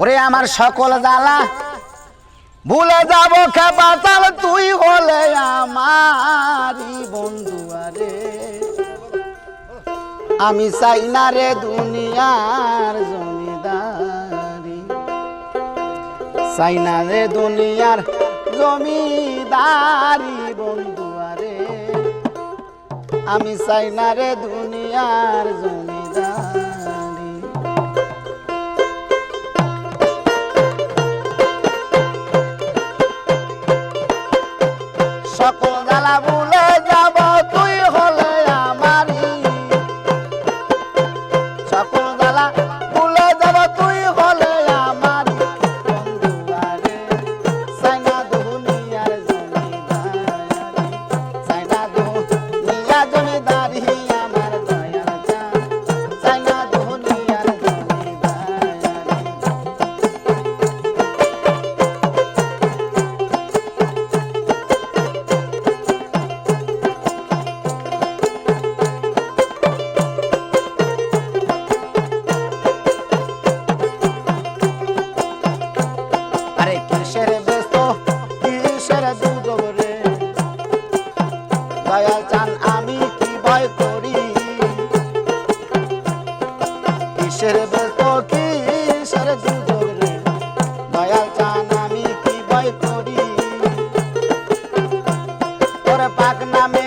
ওরে আমার সকল জ্বালা, ভুলে যাব খেপাতাল তুই হলে আমারি বন্ধু, আরে। আমি চাই না রে দুনিয়ার জমিদারি। চাই না রে দুনিয়ার জমিদারি বন্ধু, আরে। আমি চাই না রে দুনিয়ার জমি কিসের ব্যস্ত কিসের দুজন রে? দয়াল চান আমি কি ভয় করি? তোর পাক নামে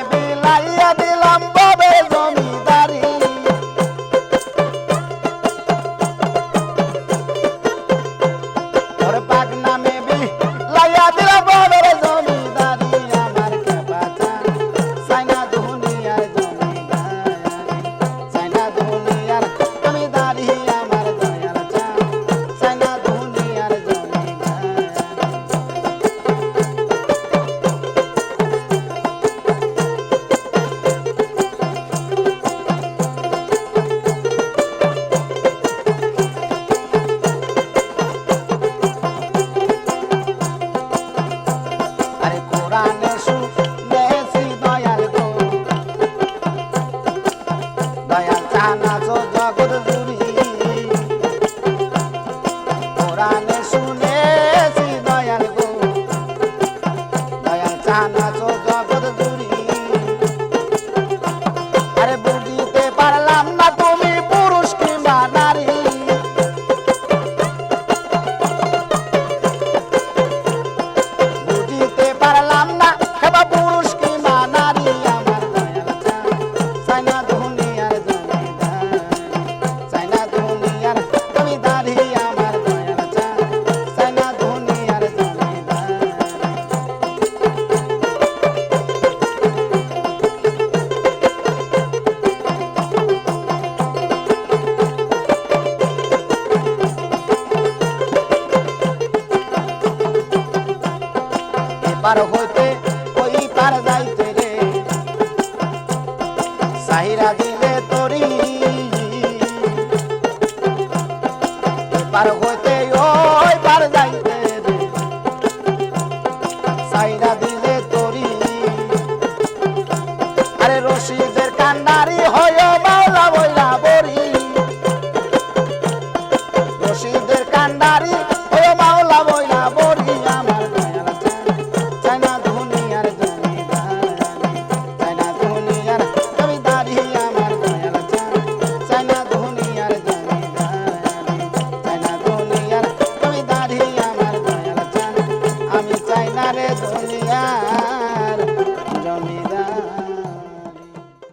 পার হইতে ওই পার যাইতে রে। সাহিরা দিলে তরি পার হইতে ওই পার যাইতে রে। সাহিরা দিলে তরি, আরে রশিদের কান্নারি হয় বাউলা বইলা বরি। রশিদের কান্নারি